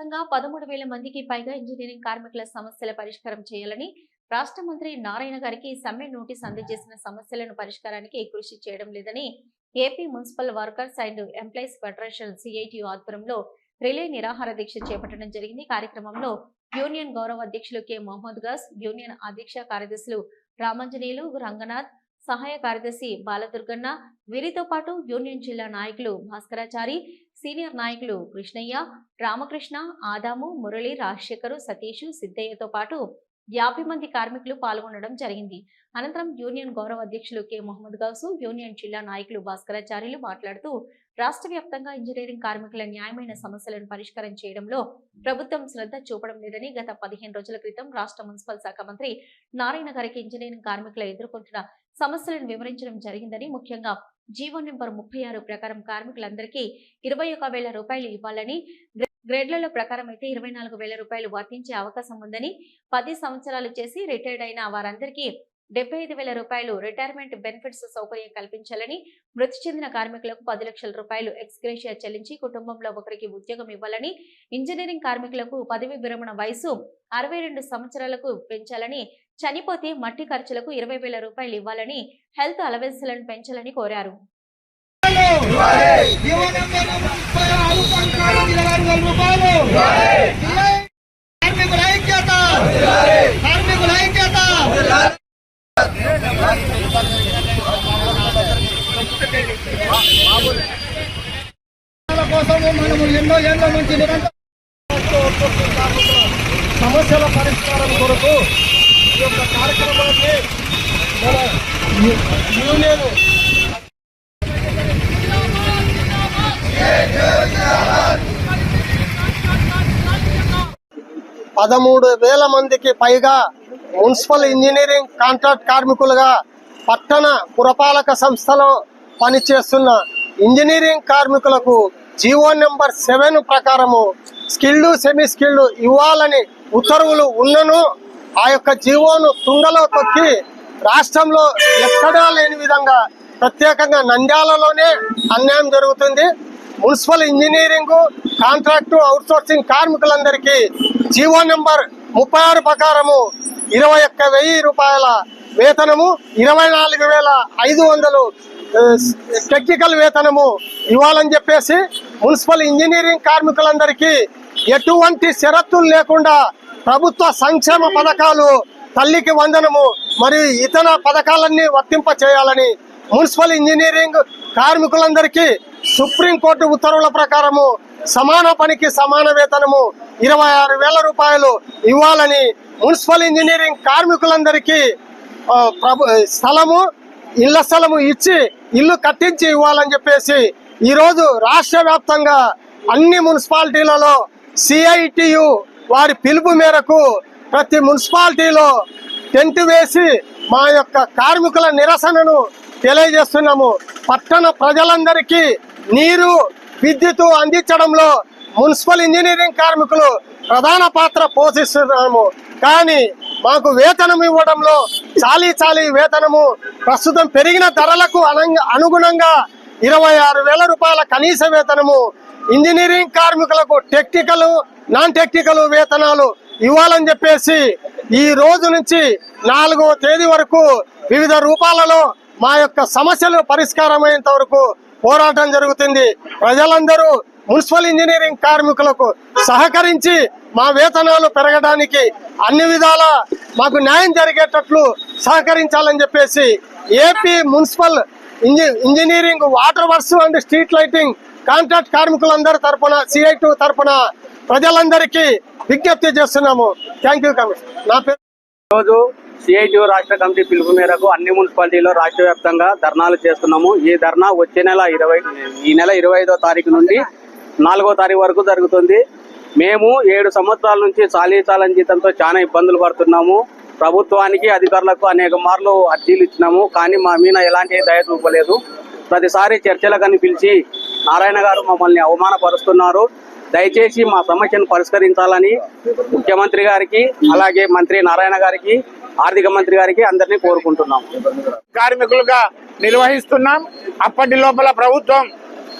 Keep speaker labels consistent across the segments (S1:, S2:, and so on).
S1: వ్యాప్తంగా పదమూడు వేల మందికి పైగా ఇంజనీరింగ్ కార్మికుల సమస్యల పరిష్కారం చేయాలని రాష్ట్ర మంత్రి నారాయణ గారికి సమ్మె నోటీస్ అందజేసిన సమస్యలను పరిష్కారానికి కృషి చేయడం లేదని AP municipal workers and employees federation CIT ఆధ్వర్యంలో రిలే నిరాహార దీక్ష చేపట్టడం జరిగింది. కార్యక్రమంలో యూనియన్ గౌరవ అధ్యక్షులు కె. మొహమ్మద్ గస్ యూనియన్ అధ్యక్ష కార్యదర్శులు రామంజనేయులు రంగనాథ్ సహాయ కార్యదర్శి బాలదుర్గన్న వీరితో పాటు యూనియన్ జిల్లా నాయకులు భాస్కరాచారి సీనియర్ నాయకులు కృష్ణయ్య రామకృష్ణ ఆదాము మురళి రాజశేఖరు సతీష్ సిద్ధయ్యతో పాటు యాభై మంది కార్మికులు పాల్గొనడం జరిగింది. అనంతరం యూనియన్ గౌరవ అధ్యక్షులు కె. మహమ్మద్ గౌసు యూనియన్ జిల్లా నాయకులు భాస్కరాచార్యులు మాట్లాడుతూ రాష్ట్ర వ్యాప్తంగా ఇంజనీరింగ్ కార్మికుల న్యాయమైన సమస్యలను పరిష్కారం చేయడంలో ప్రభుత్వం శ్రద్ధ చూపడం లేదని గత పదిహేను రోజుల క్రితం రాష్ట్ర మున్సిపల్ శాఖ మంత్రి నారాయణ గారికి ఇంజనీరింగ్ కార్మికులు ఎదుర్కొంటున్న సమస్యలను వివరించడం జరిగిందని ముఖ్యంగా జీవో నెంబర్ ముప్పై ఆరు ప్రకారం కార్మికులందరికీ ఇరవై ఒక వేల రూపాయలు ఇవ్వాలని గ్రేడ్లలో ప్రకారం అయితే ఇరవై నాలుగు వేల రూపాయలు వర్తించే అవకాశం ఉందని పది సంవత్సరాలు చేసి రిటైర్డ్ అయిన వారందరికీ డెబ్బై ఐదు వేల రూపాయలు రిటైర్మెంట్ బెనిఫిట్స్ సౌకర్యం కల్పించాలని మృతి చెందిన కార్మికులకు పది లక్షల రూపాయలు ఎక్స్గ్రేషియా చెల్లించి కుటుంబంలో ఒకరికి ఉద్యోగం ఇవ్వాలని ఇంజనీరింగ్ కార్మికులకు పదవి విరమణ వయసు అరవై రెండు సంవత్సరాలకు పెంచాలని చనిపోతే మట్టి ఖర్చులకు ఇరవై వేల రూపాయలు ఇవ్వాలని హెల్త్ అలవెన్స్లను పెంచాలని కోరారు.
S2: కార్మికుల ఐక్యత కార్మికుల ఐక్యత కోసము మనము ఎన్నో ఏళ్ళ నుంచి నిరంతరం సమస్యల పరిష్కారం కొరకు ఈ యొక్క కార్యక్రమాన్ని మన యూనియన్ పదమూడు వేల మందికి పైగా మున్సిపల్ ఇంజనీరింగ్ కాంట్రాక్ట్ కార్మికులుగా పట్టణ పురపాలక సంస్థలో పనిచేస్తున్న ఇంజనీరింగ్ కార్మికులకు జీవో నెంబర్ సెవెన్ ప్రకారము స్కిల్డ్ సెమీ స్కిల్డ్ ఇవ్వాలని ఉత్తర్వులు ఉన్నను. ఆ యొక్క జీవోను తుంగలో తొక్కి రాష్ట్రంలో ఎక్కడా లేని విధంగా ప్రత్యేకంగా నంద్యాలలోనే అన్యాయం జరుగుతుంది. మున్సిపల్ ఇంజనీరింగ్ కాంట్రాక్టు అవుట్సోర్సింగ్ కార్మికులందరికీ జీవో నెంబర్ ముప్పై ఆరు ప్రకారము ఇరవై ఒక్క వెయ్యి రూపాయల వేతనము ఇరవై నాలుగు వేల ఐదు వందలు టెక్నికల్ వేతనము ఇవ్వాలని చెప్పేసి మున్సిపల్ ఇంజనీరింగ్ కార్మికులందరికీ ఎటువంటి షరతులు లేకుండా ప్రభుత్వ సంక్షేమ పథకాలు తల్లికి వందనము మరియు ఇతర పథకాలన్నీ వర్తింప చేయాలని మున్సిపల్ ఇంజనీరింగ్ కార్మికులందరికీ సుప్రీంకోర్టు ఉత్తర్వుల ప్రకారము సమాన పనికి సమాన వేతనము ఇరవై ఆరు వేల రూపాయలు ఇవ్వాలని మున్సిపల్ ఇంజనీరింగ్ కార్మికులందరికీ ప్రభు స్థలము ఇళ్ళ స్థలము ఇచ్చి ఇల్లు కట్టించి ఇవ్వాలని చెప్పేసి ఈరోజు రాష్ట్ర వ్యాప్తంగా అన్ని మున్సిపాలిటీలలో సిఐటియు వారి పిలుపు మేరకు ప్రతి మున్సిపాలిటీలో టెంట్ వేసి మా యొక్క కార్మికుల నిరసనను తెలియజేస్తున్నాము. పట్టణ ప్రజలందరికీ నీరు విద్యుత్ అందించడంలో మున్సిపల్ ఇంజనీరింగ్ కార్మికులు ప్రధాన పాత్ర పోషిస్తున్నాము. కానీ మాకు వేతనం ఇవ్వడంలో చాలీ చాలీ వేతనము ప్రస్తుతం పెరిగిన ధరలకు అనుగుణంగా ఇరవై ఆరు వేల రూపాయల కనీస వేతనము ఇంజనీరింగ్ కార్మికులకు టెక్నికల్ నాన్ టెక్నికల్ వేతనాలు ఇవ్వాలని చెప్పేసి ఈ రోజు నుంచి నాలుగో తేదీ వరకు వివిధ రూపాలలో మా యొక్క సమస్యలు పరిష్కారమయ్యేంత వరకు పోరాటం జరుగుతుంది. ప్రజలందరూ మున్సిపల్ ఇంజనీరింగ్ కార్మికులకు సహకరించి మా వేతనాలు పెరగడానికి అన్ని విధాల మాకు న్యాయం జరిగేటట్లు సహకరించాలని చెప్పేసి AP municipal engineering water works and street lighting contract కార్మికులందరి తరఫున సిఐ టూ తరఫున ప్రజలందరికీ విజ్ఞప్తి చేస్తున్నాము. థ్యాంక్ యూ కమిషనర్ నా పేరు
S3: రోజు సిఐటియు రాష్ట్ర కమిటీ పిలుపు మేరకు అన్ని మున్సిపాలిటీలో రాష్ట్ర వ్యాప్తంగా ధర్నాలు చేస్తున్నాము. ఈ ధర్నా వచ్చే నెల ఇరవై ఈ నెల ఇరవై ఐదో తారీఖు నుండి నాలుగో తారీఖు వరకు జరుగుతుంది. మేము ఏడు సంవత్సరాల నుంచి చాలీ చాలని జీతంతో చాలా ఇబ్బందులు పడుతున్నాము. ప్రభుత్వానికి అధికారులకు అనేక మార్లు అర్జీలు ఇచ్చినాము. కానీ మా మీద ఎలాంటి దయ చూపలేదు. ప్రతిసారి చర్చలకని పిలిచి నారాయణ గారు మమ్మల్ని అవమానపరుస్తున్నారు. దయచేసి మా సమస్యను పరిష్కరించాలని ముఖ్యమంత్రి గారికి అలాగే మంత్రి నారాయణ గారికి ఆర్థిక మంత్రి గారికి అందరినీ కోరుకుంటున్నాం.
S4: కార్మికులుగా నిర్వహిస్తున్నాం. అప్పటి లోపల ప్రభుత్వం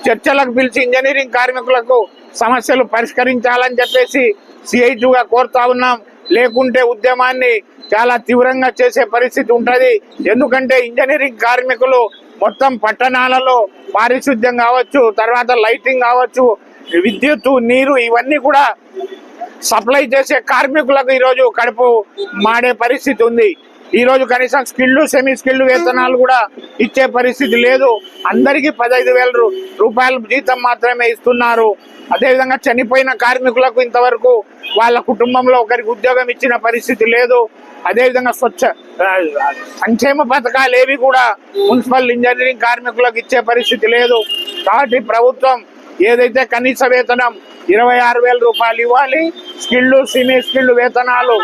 S4: చర్చలకు పిలిచి ఇంజనీరింగ్ కార్మికులకు సమస్యలు పరిష్కరించాలని చెప్పేసి సిఐటిగా కోరుతా ఉన్నాం. లేకుంటే ఉద్యమాన్ని చాలా తీవ్రంగా చేసే పరిస్థితి ఉంటుంది. ఎందుకంటే ఇంజనీరింగ్ కార్మికులు మొత్తం పట్టణాలలో పారిశుద్ధ్యం కావచ్చు తర్వాత లైటింగ్ కావచ్చు విద్యుత్ నీరు ఇవన్నీ కూడా సప్లై చేసే కార్మికులకు ఈరోజు కడుపు మాడే పరిస్థితి ఉంది. ఈరోజు కనీసం స్కిల్లు సెమీ స్కిల్లు వేతనాలు కూడా ఇచ్చే పరిస్థితి లేదు. అందరికీ పదహైదు వేల రూపాయలు రూపాయల జీతం మాత్రమే ఇస్తున్నారు. అదేవిధంగా చనిపోయిన కార్మికులకు ఇంతవరకు వాళ్ళ కుటుంబంలో ఒకరికి ఉద్యోగం ఇచ్చిన పరిస్థితి లేదు. అదేవిధంగా స్వచ్ఛ సంక్షేమ పథకాలు ఏవి కూడా మున్సిపల్ ఇంజనీరింగ్ కార్మికులకు ఇచ్చే పరిస్థితి లేదు. కాబట్టి ప్రభుత్వం ఏదైతే కనీస వేతనం ఇరవై ఆరు వేల రూపాయలు ఇవ్వాలి. స్కిల్డ్ సినీ స్కిల్డ్ వేతనాలు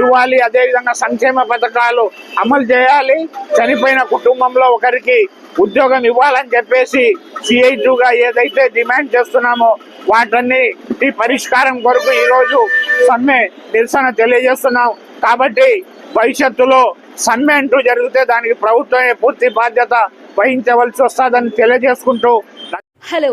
S4: ఇవ్వాలి. అదేవిధంగా సంక్షేమ పథకాలు అమలు చేయాలి. చనిపోయిన కుటుంబంలో ఒకరికి ఉద్యోగం ఇవ్వాలని చెప్పేసి సిఐటుగా ఏదైతే డిమాండ్ చేస్తున్నామో వాటన్ని ఈ పరిష్కారం కొరకు ఈరోజు సమ్మె నిరసన తెలియజేస్తున్నాం. కాబట్టి భవిష్యత్తులో సమ్మె అంటూ జరిగితే దానికి ప్రభుత్వమే పూర్తి బాధ్యత వహించవలసి వస్తుందని తెలియజేసుకుంటూ
S5: హలో.